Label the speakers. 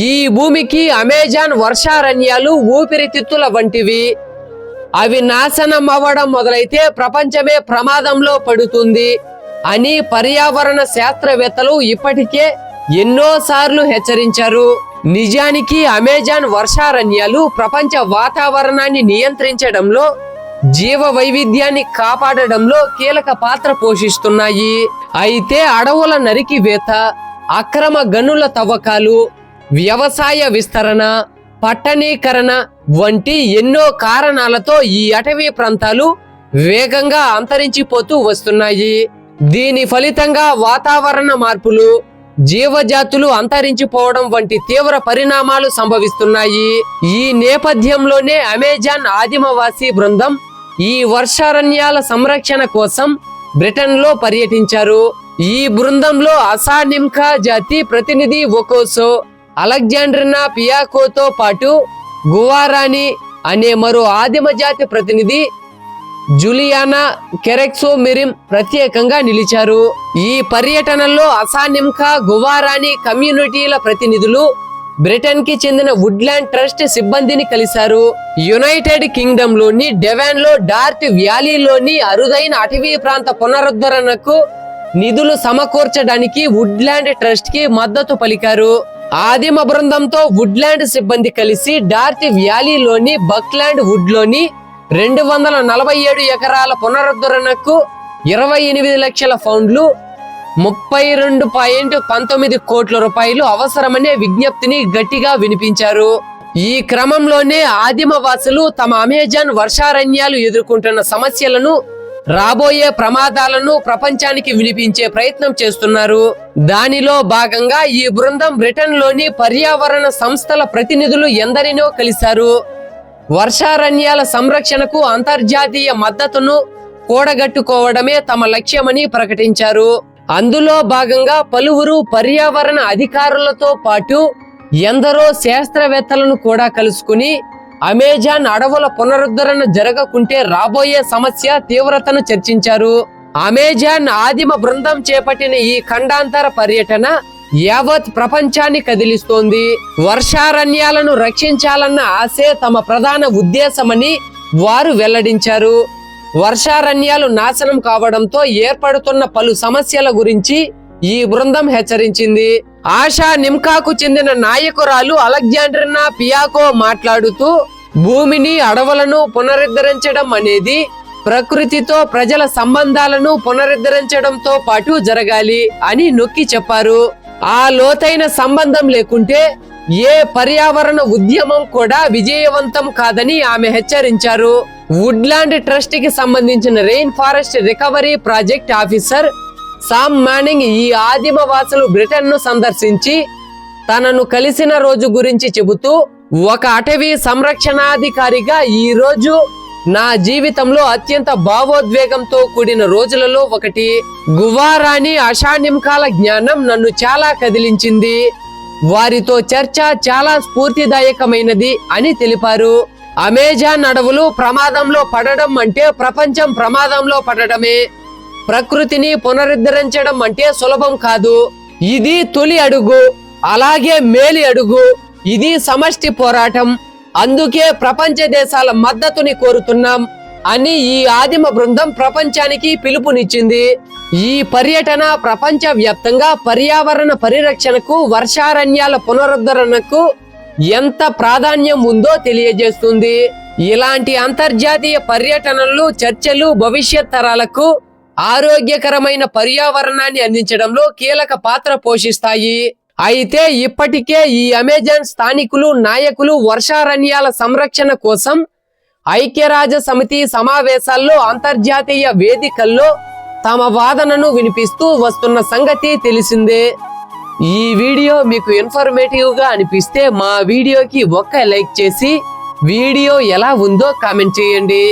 Speaker 1: ఈ భూమికి అమెజాన్ వర్షారణ్యాలు ఊపిరితిత్తుల వంటివి. అవి నాశనం అవ్వడం మొదలైతే ప్రపంచమే ప్రమాదంలో పడుతుంది అని పర్యావరణ శాస్త్రవేత్తలు ఇప్పటికే ఎన్నోసార్లు హెచ్చరించారు. నిజానికి అమెజాన్ వర్షారణ్యాలు ప్రపంచ వాతావరణాన్ని నియంత్రించడంలో జీవ వైవిధ్యాన్ని కాపాడడంలో కీలక పాత్ర పోషిస్తున్నాయి. అయితే అడవుల నరికివేత అక్రమ గనుల తవ్వకాలు వ్యవసాయ విస్తరణ పట్టణీకరణ వంటి ఎన్నో కారణాలతో ఈ అటవీ ప్రాంతాలు వేగంగా అంతరించిపోతూ వస్తున్నాయి. దీని ఫలితంగా వాతావరణ మార్పులు జీవజాతులు అంతరించిపోవడం వంటి తీవ్ర పరిణామాలు సంభవిస్తున్నాయి. ఈ నేపథ్యంలోనే అమెజాన్ ఆదిమవాసి బృందం ఈ వర్షారణ్యాల సంరక్షణ కోసం బ్రిటన్లో పర్యటించారు. ఈ బృందంలో అసానిమ్కా జాతి ప్రతినిధి ఒకోసో అలెగ్జాండ్రినా పియాకోతో పాటు గువారాని అనే మరో ఆదిమ జాతి ప్రతినిధి జులియానా కెరెక్సో మిరిం ప్రత్యేకంగా నిలిచారు. ఈ పర్యటనలో అసానింకా గువారాని కమ్యూనిటీల ప్రతినిధులు బ్రిటన్కి చెందిన వుడ్లాండ్ ట్రస్ట్ సిబ్బందిని కలిశారు. యునైటెడ్ కింగ్డమ్లోని డెవాన్లో డార్ట్ వ్యాలీలోని అరుదైన అటవీ ప్రాంత పునరుద్ధరణకు నిధులు సమకూర్చడానికి వుడ్లాండ్ ట్రస్ట్కి మద్దతు పలికారు. ఆదిమ బృందంతో వుడ్లాండ్ సిబ్బంది కలిసి డార్త్ వ్యాలీలోని బక్లాండ్ వుడ్లోని రెండు వందల నలభై ఏడు ఎకరాల పునరుద్ధరణకు ఇరవై ఎనిమిది లక్షల పౌండ్లు ముప్పై రెండు పాయింట్ పంతొమ్మిది కోట్ల రూపాయలు అవసరమనే విజ్ఞప్తిని గట్టిగా వినిపించారు. ఈ క్రమంలోనే ఆదిమవాసులు తమ అమెజాన్ వర్షారణ్యాలు ఎదుర్కొంటున్న సమస్యలను రాబోయే ప్రమాదాలను ప్రపంచానికి వినిపించే ప్రయత్నం చేస్తున్నారు. దానిలో భాగంగా ఈ బృందం బ్రిటన్లోని పర్యావరణ సంస్థల ప్రతినిధులు ఎందరినో కలిశారు. వర్షారణ్యాల సంరక్షణకు అంతర్జాతీయ మద్దతును కూడగట్టుకోవడమే తమ లక్ష్యమని ప్రకటించారు. అందులో భాగంగా పలువురు పర్యావరణ అధికారులతో పాటు ఎందరో శాస్త్రవేత్తలను కూడా కలుసుకుని అమెజాన్ అడవుల పునరుద్ధరణ జరగకుంటే రాబోయే సమస్య తీవ్రతను చర్చించారు. అమెజాన్ ఆదిమ బృందం చేపట్టిన ఈ ఖండాంతర పర్యటన యావత్ ప్రపంచాన్ని కదిలిస్తోంది. వర్షారణ్యాలను రక్షించాలన్న ఆశే తమ ప్రధాన ఉద్దేశమని వారు వెల్లడించారు. వర్షారణ్యాలు నాశనం కావడంతో ఏర్పడుతున్న పలు సమస్యల గురించి ఈ బృందం హెచ్చరించింది. ఆషా నిమ్కాకు చెందిన నాయకురాలు అలెగ్జాండ్రినా పియాకో మాట్లాడుతూ భూమిని అడవులను పునరుద్ధరించడం అనేది ప్రకృతితో ప్రజల సంబంధాలను పునరుద్ధరించడంతో పాటు జరగాలి అని నొక్కి చెప్పారు. ఆ లోతైన సంబంధం లేకుంటే ఏ పర్యావరణ ఉద్యమం కూడా విజయవంతం కాదని ఆమె హెచ్చరించారు. వుడ్లాండ్ ట్రస్ట్కి సంబంధించిన rain forest recovery project officer Sam Manning ఈ ఆదిమ వాసులు సందర్శించి తనను కలిసిన రోజు గురించి చెబుతూ ఒక అటవీ సంరక్షణాధికారిగా ఈ రోజు నా జీవితంలో అత్యంత భావోద్వేగంతో కూడిన రోజులలో ఒకటి. గువారాణి అషానింకాల జ్ఞానం నన్ను చాలా కదిలించింది. వారితో చర్చ చాలా స్ఫూర్తిదాయకమైనది అని తెలిపారు. అమెజాన్ అడవులు ప్రమాదంలో పడడం అంటే ప్రపంచం ప్రమాదంలో పడడమే. ప్రకృతిని పునరుద్ధరించడం అంటే సులభం కాదు. ఇది తొలి అడుగు అలాగే మేలి అడుగు. ఇది సమష్టి పోరాటం. అందుకే ప్రపంచ దేశాల మద్దతుని కోరుతున్నాం అని ఈ ఆదిమ బృందం ప్రపంచానికి పిలుపునిచ్చింది. ఈ పర్యటన ప్రపంచ వ్యాప్తంగా పర్యావరణ పరిరక్షణకు వర్షారణ్యాల పునరుద్ధరణకు ఎంత ప్రాధాన్యం ఉందో తెలియజేస్తుంది. ఇలాంటి అంతర్జాతీయ పర్యటనలు చర్చలు భవిష్యత్ తరాలకు ఆరోగ్యకరమైన పర్యావరణాన్ని అందించడంలో కీలక పాత్ర పోషిస్తాయి. అయితే ఇప్పటికే ఈ అమెజాన్ స్థానికులు నాయకులు వర్షారణ్యాల సంరక్షణ కోసం ఐక్యరాజ్య సమితి సమావేశాల్లో అంతర్జాతీయ వేదికల్లో తమ వాదనను వినిపిస్తూ వస్తున్న సంగతి తెలిసిందే. ఈ వీడియో మీకు ఇన్ఫర్మేటివ్గా అనిపిస్తే మా వీడియోకి ఒక్క లైక్ చేసి వీడియో ఎలా ఉందో కామెంట్ చేయండి.